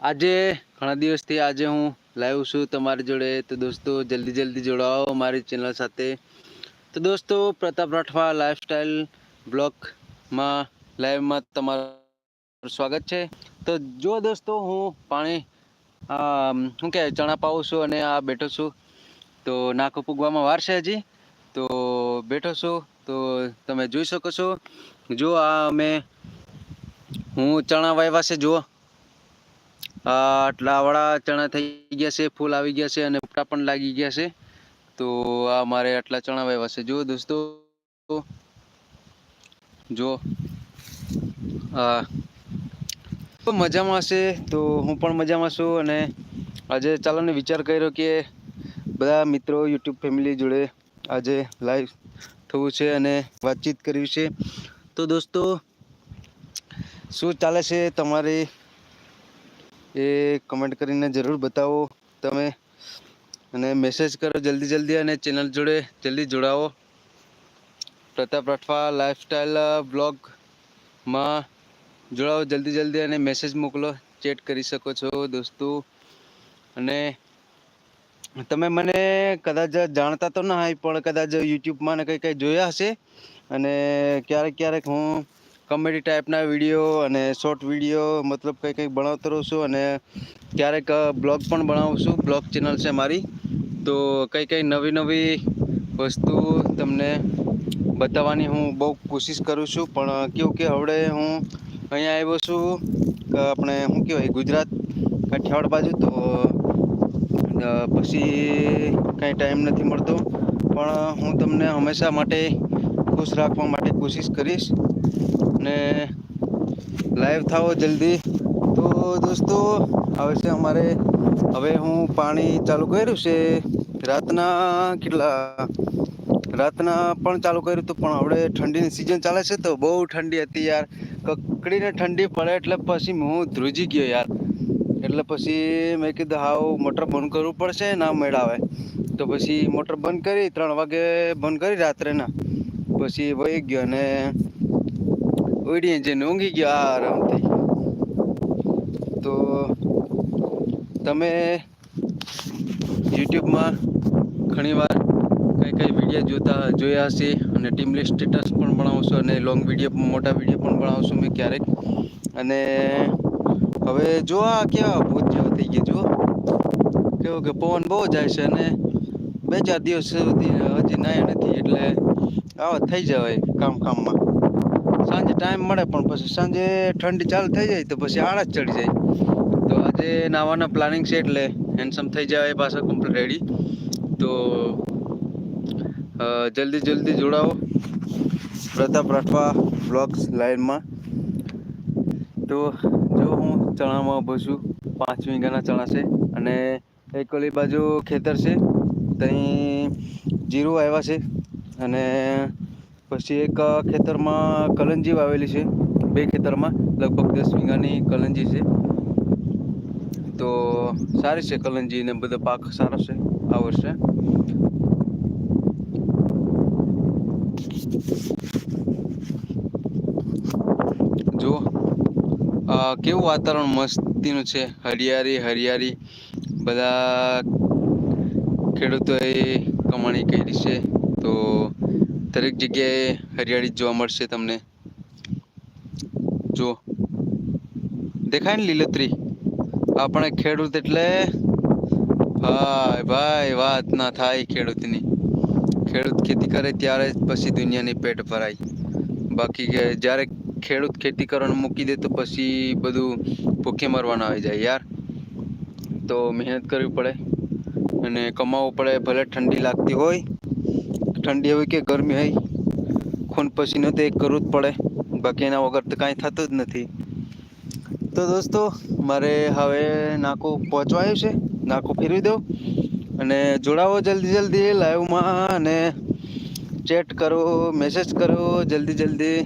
આજે ઘણા દિવસથી આજે હું લાઈવ છું તમારી જોડે. તો દોસ્તો, જલ્દી જલ્દી જોડાઓ મારી ચેનલ સાથે. તો દોસ્તો, પ્રતાપ રાઠવા લાઈફસ્ટાઈલ બ્લોગમાં લાઈવમાં તમારું સ્વાગત છે. તો જો દોસ્તો, હું પાણી શું કહે ચણા પાઉં છું અને આ બેઠો છું. તો નાકો પૂગવામાં વાર છે હજી. તો બેઠો છું, તો તમે જોઈ શકો છો. જો આ અમે, હું ચણા વાવ્યા છે, જુઓ. આ આટલા વાળા ચણા થઈ ગયા છે, ફૂલ આવી ગયા છે અને ઉપટા પણ લાગી ગયા છે. તો આ મારે આટલા ચણા વાવ્યા છે. જો દોસ્તો. જો મજામાં હશે તો હું પણ મજામાં છું અને આજે ચાલોને વિચાર કર્યો કે બધા મિત્રો યુટ્યુબ ફેમિલી જોડે આજે લાઈવ થવું છે અને વાતચીત કરવી છે. તો દોસ્તો, શું ચાલે છે તમારી એ કમેન્ટ કરીને જરૂર બતાવો તમે. અને મેસેજ કરો જલ્દી જલ્દી અને ચેનલ જોડે જલ્દી જોડાવો. પ્રતાપ રાઠવા લાઈફસ્ટાઈલ બ્લોગમાં જોડાવો જલ્દી જલ્દી અને મેસેજ મોકલો. ચેટ કરી શકો છો દોસ્તો. અને તમે મને કદાચ જાણતા તો ના હોય, પણ કદાચ યુટ્યુબમાં ને કંઈ કંઈ જોયા હશે. અને ક્યારેક ક્યારેક હું કોમેડી ટાઈપના વીડિયો અને શોર્ટ વીડિયો મતલબ કંઈ કંઈક બનાવતો રહું છું અને ક્યારેક બ્લોગ પણ બનાવું છું. બ્લોગ ચેનલ છે મારી. તો કંઈ કંઈ નવી નવી વસ્તુ તમને બતાવવાની હું બહુ કોશિશ કરું છું. પણ કેવું કે હવે હું અહીંયા આવ્યો છું આપણે શું કહેવાય, ગુજરાત કાઠિયાવાડ બાજુ. તો પછી કાંઈ ટાઈમ નથી મળતો. પણ, હું તમને હંમેશા માટે ખુશ રાખવા માટે કોશિશ કરીશ. ને લાઈવ થાઓ જલ્દી. તો દોસ્તો આવે છે અમારે, હવે હું પાણી ચાલુ કર્યું છે. રાતના કેટલા? રાતના પણ ચાલુ કર્યું હતું પણ હવે ઠંડીની સિઝન ચાલે છે તો બહુ ઠંડી હતી યાર. કકડીને ઠંડી પડે એટલે પછી હું ધ્રુજી ગયો યાર. એટલે પછી મેં કીધું હાવ મોટર બંધ કરવું પડશે, ના મેળાવે. તો પછી મોટર બંધ કરી, ત્રણ વાગે બંધ કરી રાત્રેના. પછી વહી ગયો અને ઉડીને જઈને ઊંઘી ગયો આરામથી. તો તમે યુટ્યુબમાં ઘણીવાર કઈ કઈ વીડિયો જોતા જોયા હશે અને ટીમ લિસ્ટ સ્ટેટસ પણ બનાવું અને લોંગ વીડિયો મોટા વીડિયો પણ બનાવું મેં ક્યારેક. અને હવે જો આ કેવા ભૂત જેવો થઈ ગયો જો કેવું કે પવન બહુ જાય છે અને બે ચાર દિવસ સુધી હજી નાયા નથી, એટલે આવા થઈ જવાય કામ કામમાં ટાઈમ મળે, પણ પછી સાંજે ઠંડી ચાલુ થઈ જાય તો પછી આળસ ચડી જાય. તો આજે નાવાના પ્લાનિંગ છે એટલે હેન્ડસમ થઈ જાય એ પાછા કમ્પ્લીટ રેડી તો જલ્દી જલ્દી જોડાવો. પ્રતાપ રાઠવા બ્લોગ્સ લાઈનમાં. તો જો હું ચણામાં ઊભો છું પાંચ વીઘાના ચણા છે અને એક ઓલી બાજુ ખેતર છે ત્યાં જીરું આવ્યા છે અને પછી એક ખેતરમાં કલંજી વાવેલી છે. બે ખેતરમાં, લગભગ દસ વીઘાની કલંજી છે. તો, સારી છે કલંજી ને બધો પાક સારો છે, આ વર્ષે. જો કેવું વાતાવરણ મસ્તીનું છે. હરિયાળી હરિયાળી. બધા ખેડૂતોએ કમાણી કરી છે. તો દરેક જગ્યાએ હરિયાળી જોવા મળશે તમને. જો દેખાય ને લીલોતરી? આપણે ખેડૂત એટલે? ભાઈ ભાઈ, વાત ના થાય ખેડૂતની. ખેડૂત ખેતી કરે ત્યારે જ પછી દુનિયાની પેટ ભરાય. બાકી જ્યારે ખેડૂત ખેતી કરવાનું મૂકી દે તો પછી બધું ભૂખે મરવાના આવી જાય યાર. તો મહેનત કરવી પડે અને કમાવવું પડે. ભલે ઠંડી લાગતી હોય ઠંડી હોય કે ગરમી હોય, ખૂન પસીનો તો એક કરવું જ પડે. બાકી એના વગર તો કાંઈ થતું જ નથી. તો દોસ્તો, મારે હવે નાકું પહોંચવા આવ્યું છે. નાકું ફેરવી દો અને જોડાવો જલ્દી જલ્દી લાઈવમાં અને ચેટ કરો, મેસેજ કરો જલ્દી જલ્દી.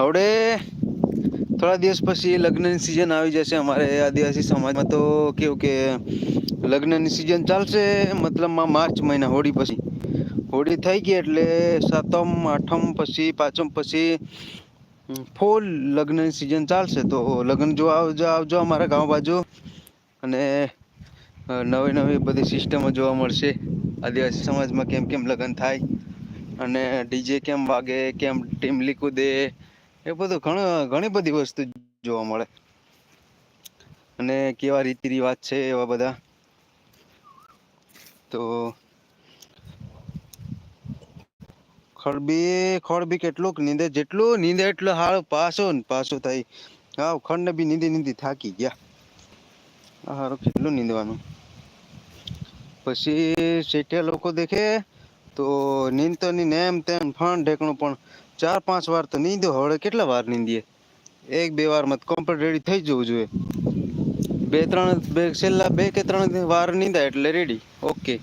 હવે થોડા દિવસ પછી લગ્નની સિઝન આવી જશે અમારે આદિવાસી સમાજમાં. તો કેવું કે લગ્નની સિઝન ચાલશે, મતલબમાં માર્ચ મહિના હોળી પછી. હોળી થઈ ગઈ એટલે સાતમ, આઠમ પછી, પાંચમ પછી ફૂલ લગ્નની સિઝન ચાલશે. તો લગ્ન જો આવજો આવજો અમારા ગામ બાજુ. અને નવી નવી બધી સિસ્ટમો જોવા મળશે. આદિવાસી સમાજમાં કેમ કેમ લગ્ન થાય. અને ડીજે કેમ વાગે, કેમ ટીમલી કૂદે એ બધું ઘણું, ઘણી બધી વસ્તુ જોવા મળે. અને કેવા રીતિ રિવાજ છે એવા બધા. તો ખડબી ખડબી કેટલુંક નીંદે, જેટલું નીંદે એટલો હાળ પાછો ને પાસો થાય. હા ખડને બી નીંદી નીંદી થાકી ગયા. હારું કેટલું નીંદવાનું. પછી શેઠિયા લોકો દેખે, તો નીંદતો ની એમ તેમ ફણ ઢેકણું, પણ ચાર પાંચ વાર તો નીંદો હવે કેટલા વાર નીંદીએ? એક બે વારમાં કમ્પ્લીટ રેડી થઈ જવું જોઈએ. બે, ત્રણ, બે, છેલ્લા બે કે ત્રણ વાર નીંદાય એટલે રેડી ઓકે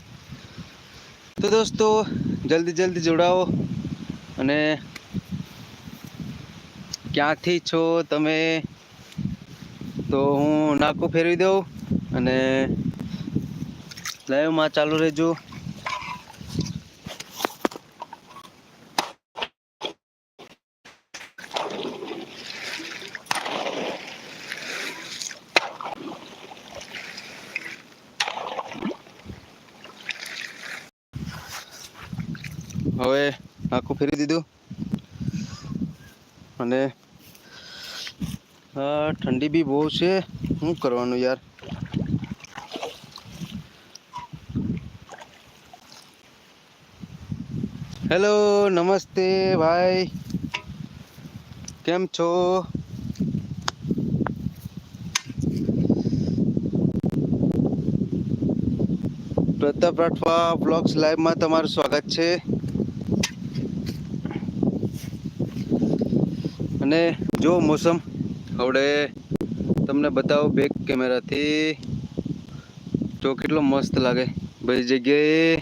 તો દોસ્તો, જલ્દી જલ્દી જોડાઓ. અને ક્યાંથી છો તમે? તો હું નાકું ફેરવી દઉં. અને લાઈવમાં ચાલુ રહેજો. હવે આખું ફેરી દીધું. અને ઠંડી બી બહુ છે. શું કરવાનું યાર? હેલો, નમસ્તે ભાઈ. કેમ છો? પ્રતાપ રાઠવા બ્લોગ્સ લાઈવમાં તમારું સ્વાગત છે. અને જો મોસમ, હવે તમને બતાવો બેક કેમેરાથી જો કેટલો મસ્ત લાગે. બધી જગ્યાએ,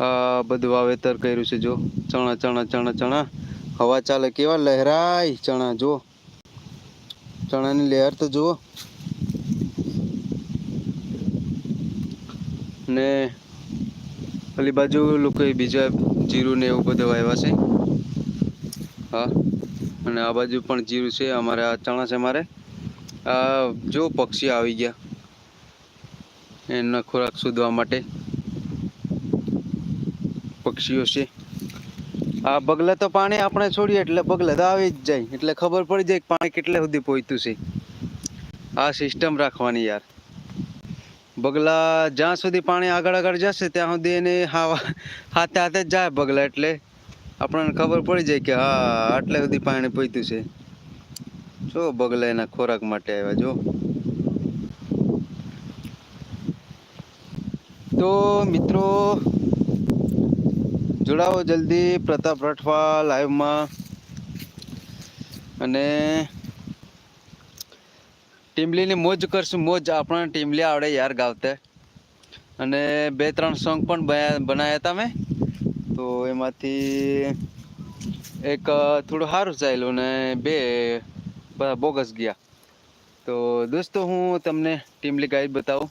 આ બધું વાવેતર કર્યું છે, જો. ચણા ચણા ચણા ચણા. હવા ચાલે કેવા લહેરાય ચણા, જો. ચણાની લહેર તો જુઓ. ને પેલી બાજુ લોકોએ બીજા જીરું ને એવું બધું વાવ્યા છે. હા. અને આ બાજુ પણ જીરું છે, અમારે આ ચણા છે મારે. આ જો પક્ષી આવી ગયા એનો ખોરાક શોધવા માટે. પક્ષીઓ છે. આ બગલા તો પાણી આપણે છોડીએ, એટલે બગલા તો આવી જ જાય. એટલે ખબર પડી જાય કે પાણી કેટલે સુધી પહોંચ્યું છે. આ સિસ્ટમ રાખવાની યાર. બગલા જ્યાં સુધી પાણી આગળ આગળ જશે, ત્યાં સુધી એને હાથે હાથે જ જાય બગલા એટલે. આપણને ખબર પડી જાય કે હા, આટલે સુધી પાણી પહોંચ્યું છે. જો બગલા એના ખોરાક માટે આવ્યા, જો. તો મિત્રો, જોડાવો જલ્દી પ્રતાપ રાઠવા લાઈવમાં. અને ટીમલીની મોજ કરશું, મોજ આપણને ટીમલી આવડે યાર ગાવતે. અને બે ત્રણ સોંગ પણ બનાવ્યા હતા મેં. તો એમાંથી એક થોડું સારું ચાલ્યું ને બે બધા બોગસ ગયા. તો દોસ્તો, હું તમને ટીમલી ગાઈડ બતાવું.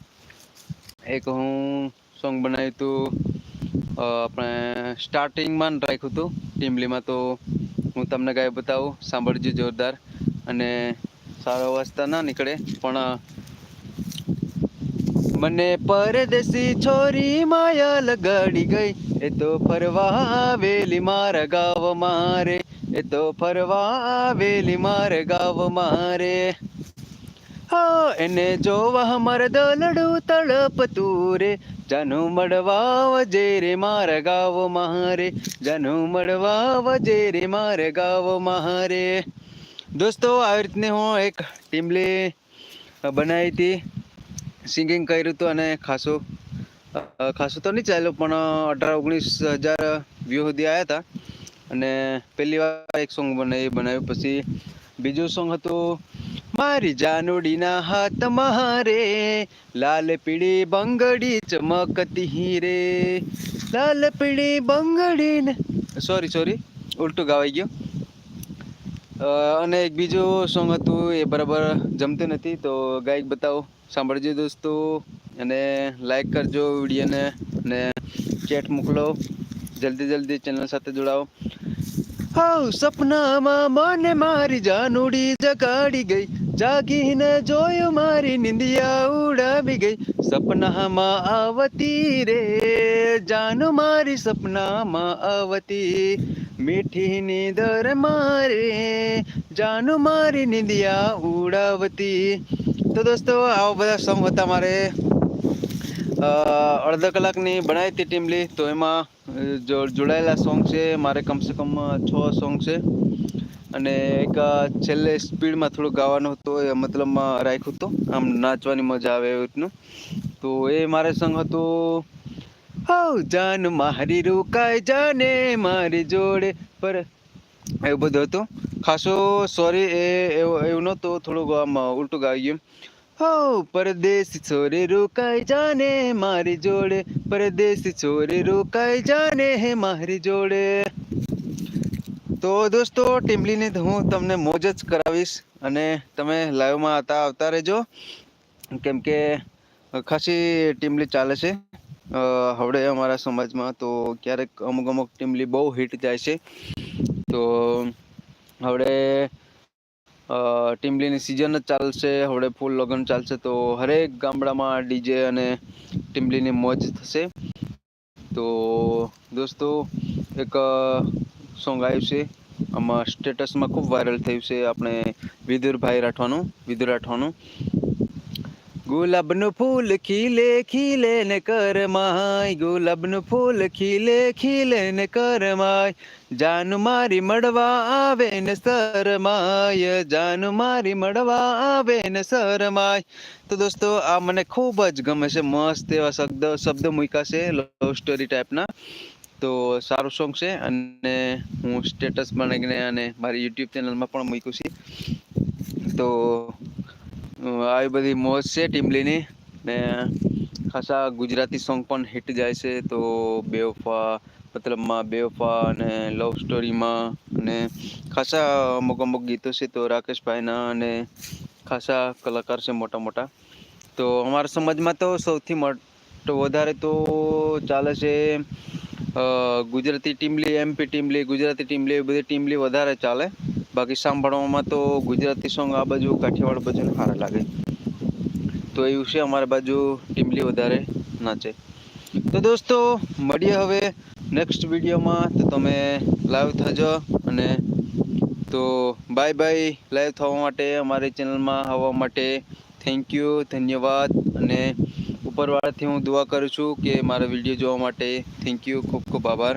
એક હું સોંગ બનાવ્યું હતું આપણે સ્ટાર્ટિંગમાં રાખ્યું હતું ટીમલીમાં તો હું તમને ગાય બતાવું. સાંભળજો જોરદાર. અને સારો અવાજ ના નીકળે, પણ મને પરદેશી છોરી માયા લગાડી ગઈ. એ તો ફરવા આવેલી મારા ગાવ મારે. એ તો ફરવા આવેલી માર ગાવ મારે. હા, એને જોવા મારે દલડું તળપતું રે જાનું મળવા વજે રે મારા ગાવ મારે. જાનું મળવા વજે રે મારે ગાવ મારે. દોસ્તો, આવી રીતની હું એક ટીમલી બનાવી હતી. સિંગિંગ કર્યું હતું અને ખાસું ખાસું તો નહીં ચાલ્યું, પણ અઢાર, ઓગણીસ હજાર વ્યૂ સુધી આવ્યા હતા અને પહેલી વાર એક સોંગ બનાવી બનાવ્યું. પછી બીજું સોંગ હતું, મારી જાનુડીના હાથ મારે, લાલ પીળી બંગડી ચમકતી રે. લાલ પીળી બંગડી સોરી સોરી ઉલટું ગાવાઈ ગયું. અને એક બીજું સોંગ હતું, એ બરાબર જમતું નથી, તો ગાયક બતાવો. સાંભળજો દોસ્તો. અને લાઈક કરજો વિડીયોને અને ચેટ મોકલો. જલ્દી જલ્દી ચેનલ સાથે જોડાઓ. હાઉ સપનામાં મને મારી જાનુડી જગાડી ગઈ. જાગીને જોયું મારી નિંદિયા ઉડાવી ગઈ. સપનામાં આવતી રે, જાનુ મારી સપનામાં આવતી. મીઠી નીંદર મારે, જાનુ મારી નિંદિયા ઉડાવતી. તો દોસ્તો, આવા બધા સોંગ હતા મારે. અડધા કલાકની બનાવી હતી ટીમલી તો એમાં જો- જોડાયેલા સોંગ છે, મારે કમસે કમ છ સોંગ છે. અને એક છેલ્લે સ્પીડમાં થોડું ગાવાનું હતું, એ મતલબમાં રાખ્યું હતું. આમ નાચવાની મજા આવે એવું રીતનું. તો એ મારે સંગ હતું, હાઉ જાન મારી રોકાય જાને મારી જોડે પર. એવું બધું હતું. ખાસો સોરી એ, એવું એવું નહોતું, થોડુંક આમ ઉલટું ગાઈ ગયું. હો પરદેશી છોરે રોકાઈ જાને મારી જોડે. પરદેશી છોરે રોકાઈ જાને હે મારી જોડે. તો દોસ્તો ટીમલીને હું તમને મોજ જ કરાવીશ અને તમે લાઈવમાં હતા આવતા રહેજો. કેમ કે ખાસી ટીમલી ચાલે છે. હવે અમારા સમાજમાં તો ક્યારેક અમુક અમુક ટીમલી બહુ હિટ જાય છે. તો હવડે અ, ટીમલીની સિઝન જ ચાલશે, હવે ફૂલ લગ્ન ચાલશે, તો હરેક ગામડામાં ડીજે અને ટીમલીની મોજ થશે. તો દોસ્તો, એક સોંગ આવ્યું છે. આમાં સ્ટેટસમાં ખૂબ વાયરલ થયું છે આપણે વિદુરભાઈ રાઠવાનું, વિદુર રાઠવાનું. ગુલાબનું ફૂલ ખીલે ખીલે ને કરમાય. ગુલાબનું ફૂલ ખીલે ખીલે ને કરમાય. જાન મારી મળવા આવે ને શરમાય. જાન મારી મળવા આવે ને શરમાય. તો દોસ્તો, આ મને ખૂબ જ ગમે છે. મસ્ત એવા શબ્દ શબ્દ મૂક્યા છે લવ સ્ટોરી ટાઈપના તો સારું સોંગ છે અને હું સ્ટેટસ બનાવીને અને મારી યુટ્યુબ ચેનલમાં પણ મૂક્યું છે. તો આવી બધી મોજ છે ટીમલીની ને ખાસા ગુજરાતી સોંગ પણ હિટ જાય છે. તો બેવફા, મતલબમાં બેવફા અને લવ સ્ટોરીમાં અને ખાસા અમુક અમુક ગીતો છે. તો રાકેશભાઈના અને ખાસા કલાકાર છે મોટા મોટા. તો અમારા સમાજમાં તો સૌથી મોટો વધારે તો ચાલે છે ગુજરાતી ટીમલી એમપી ટીમલી ગુજરાતી ટીમલી એ બધી ટીમલી વધારે ચાલે. બાકી સાંભળવામાં તો ગુજરાતી સોંગ આ બાજુ કાઠિયાવાડ બાજુ સારા લાગે. તો એવું છે અમારા બાજુ ટીમલી વધારે નાચે. તો દોસ્તો, મળીએ હવે નેક્સ્ટ વિડીયોમાં. તો તમે લાઈવ થજો અને તો બાય બાય લાઈવ થવા માટે અમારી ચેનલમાં આવવા માટે થેન્ક યુ ધન્યવાદ. અને ઉપરવાળાથી હું દુઆ કરું છું કે મારા વીડિયો જોવા માટે થેન્ક યુ ખૂબ ખૂબ આભાર.